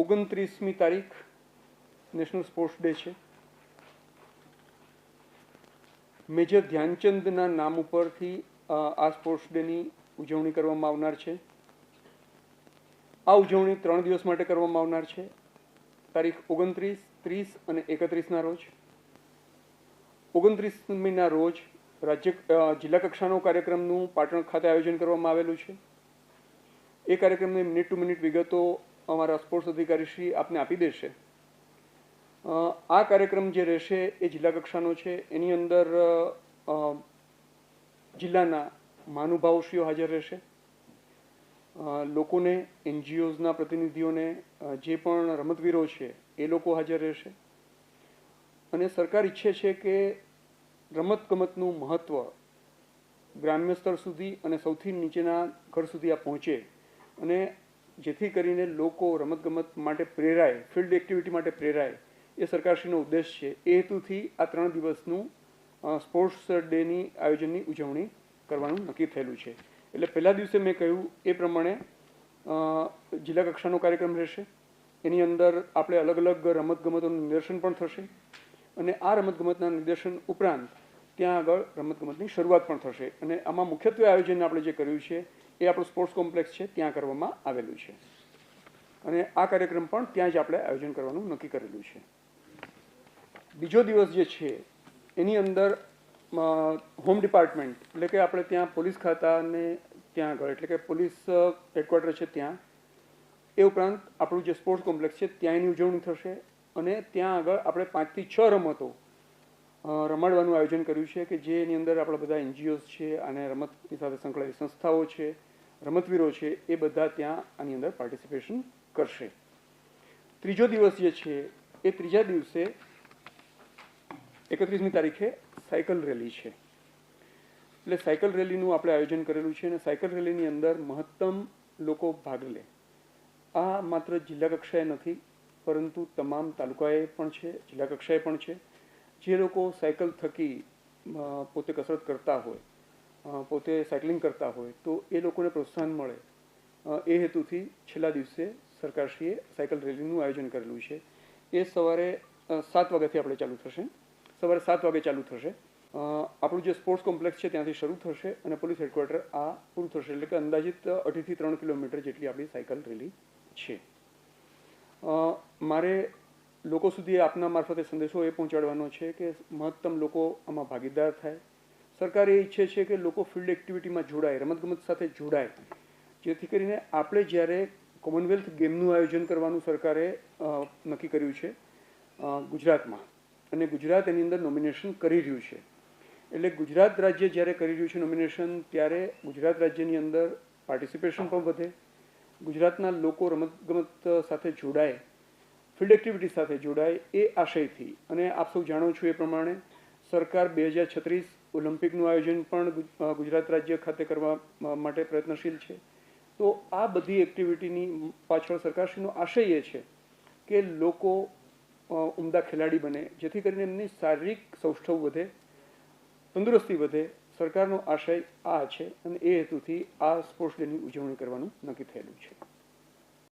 ઓગણત્રીસમી તારીખ national sports day છે. Major ધ્યાનચંદના નામ ઉપરથી આ સ્પોર્ટ્સ ડેની ઉજવણી કરવામાં આવનાર છે. આ ઉજવણી ત્રણ દિવસ માટે કરવામાં આવનાર છે. તારીખ ઓગણત્રીસ, ત્રીસ અને એકત્રીસના રોજ. ઓગણત્રીસમીના રોજ રાજ્ય જિલ્લા કક્ષાનો કાર્યક્રમનું પાટણ ખાતે આયોજન કરવામાં આવેલું છે. એ કાર્યક્રમની મિનિટ ટુ મિનિટ વિગતો અમારા સ્પોર્ટ્સ અધિકારી શ્રી આપને આપી દેશે. આ કાર્યક્રમ જે રહેશે એ જિલ્લા કક્ષાનો છે. એની અંદર જિલ્લાના મહાનુભાવશ્રીઓ હાજર રહેશે. લોકોને, એનજીઓઝના પ્રતિનિધિઓને જે પણ રમતવીરો છે એ લોકો હાજર રહેશે. અને સરકાર ઈચ્છે છે કે રમતગમતનું મહત્ત્વ ગ્રામ્ય સ્તર સુધી અને સૌથી નીચેના ઘર સુધી આ પહોંચે. અને જેથી કરીને લોકો રમતગમત માટે પ્રેરાય ફિલ્ડ એક્ટિવિટી માટે પ્રેરાય એ સરકારશ્રીનો ઉદ્દેશ છે. એ હેતુથી આ ત્રણ દિવસનું સ્પોર્ટ્સ ડેની આયોજનની ઉજવણી કરવાનું નક્કી થયેલું છે. એટલે પહેલા દિવસે મેં કહ્યું એ પ્રમાણે જિલ્લા કક્ષાનો કાર્યક્રમ રહેશે. એની અંદર આપણે અલગ અલગ રમતગમતોનું નિદર્શન પણ થશે. અને આ રમતગમતના નિદર્શન ઉપરાંત ત્યાં આગળ રમતગમતની શરૂઆત પણ થશે. અને આમાં મુખ્યત્વે આયોજન આપણે જે કર્યું છે, એ આપણું સ્પોર્ટ્સ કોમ્પ્લેક્સ છે, ત્યાં કરવામાં આવેલું છે. અને આ કાર્યક્રમ પણ ત્યાં જ આપણે આયોજન કરવાનું નક્કી કરેલું છે. બીજો દિવસ જે છે, એની અંદર હોમ ડિપાર્ટમેન્ટ, એટલે કે આપણે ત્યાં પોલીસ ખાતાને ત્યાં આગળ, એટલે કે પોલીસ હેડક્વાર્ટર છે ત્યાં, એ ઉપરાંત આપણું જે સ્પોર્ટ્સ કોમ્પ્લેક્સ છે ત્યાં એની ઉજવણી થશે. અને ત્યાં આગળ આપણે પાંચથી છ રમતો રમાડવાનું આયોજન કર્યું છે કે જે એની અંદર આપણા બધા એનજીઓઝ છે અને રમતની સાથે સંકળાયેલી સંસ્થાઓ છે, રમતવીરો છે, એ બધા ત્યાં આની અંદર પાર્ટિસિપેશન કરશે. ત્રીજો દિવસ જે છે, એ ત્રીજા દિવસે એકત્રીસમી તારીખે સાયકલ રેલી છે. એટલે સાયકલ રેલીનું આપણે આયોજન કરેલું છે અને સાયકલ રેલીની અંદર મહત્તમ લોકો ભાગ લે. આ માત્ર જિલ્લા કક્ષાએ નથી, પરંતુ તમામ તાલુકાએ પણ છે, જિલ્લા કક્ષાએ પણ છે. જે લોકો સાયકલ થકી પોતે કસરત કરતા હોય પોતે સાયકલિંગ કરતા હોય, તો એ લોકોને પ્રોત્સાહન મળે. એ હેતુથી છેલ્લા દિવસે સરકારશ્રીએ સાયકલ રેલીનું આયોજન કરેલું છે. એ સવારે સાત વાગ્યાથી આપણે ચાલુ થશે. સવારે સાત વાગે ચાલુ થશે. આપણું જે સ્પોર્ટ્સ કોમ્પ્લેક્સ છે ત્યાંથી શરૂ થશે અને પોલીસ હેડક્વાર્ટર આ પૂરું થશે. એટલે કે અંદાજિત અઢીથી ત્રણ કિલોમીટર જેટલી આપણી સાયકલ રેલી છે. મારે લોકો સુધી આપના મારફતે સંદેશો એ પહોંચાડવાનો છે કે મહત્તમ લોકો આમાં ભાગીદાર થાય. સરકાર એ ઈચ્છે છે કે લોકો ફિલ્ડ એક્ટિવિટીમાં જોડાય, રમતગમત સાથે જોડાય. જેથી કરીને આપણે જ્યારે કોમનવેલ્થ ગેમનું આયોજન કરવાનું સરકારે નક્કી કર્યું છે ગુજરાતમાં. અને ગુજરાત એની અંદર નોમિનેશન કરી રહ્યું છે. એટલે ગુજરાત રાજ્ય જ્યારે કરી રહ્યું છે નોમિનેશન ત્યારે ગુજરાત રાજ્યની અંદર પાર્ટિસિપેશન પણ વધે. ગુજરાતના લોકો રમતગમત સાથે જોડાય. ફિલ્ડ એક્ટિવિટી સાથે જોડાય એ આશયથી. અને આપ સૌ જાણો છો એ પ્રમાણે સરકાર બે હજાર છત્રીસ ઓલિમ્પિકનું આયોજન પણ ગુજરાત રાજ્ય ખાતે કરવા માટે પ્રયત્નશીલ છે. તો આ બધી એક્ટિવિટીની પાછળ સરકારશ્રીનો આશય એ છે કે લોકો ઉમદા ખેલાડી બને, જેથી કરીને એમની શારીરિક સૌષ્ઠવ વધે, તંદુરસ્તી વધે. સરકારનો આશય આ છે અને એ હેતુથી આ સ્પોર્ટ્સ ડેની ઉજવણી કરવાનું નક્કી થયેલું છે.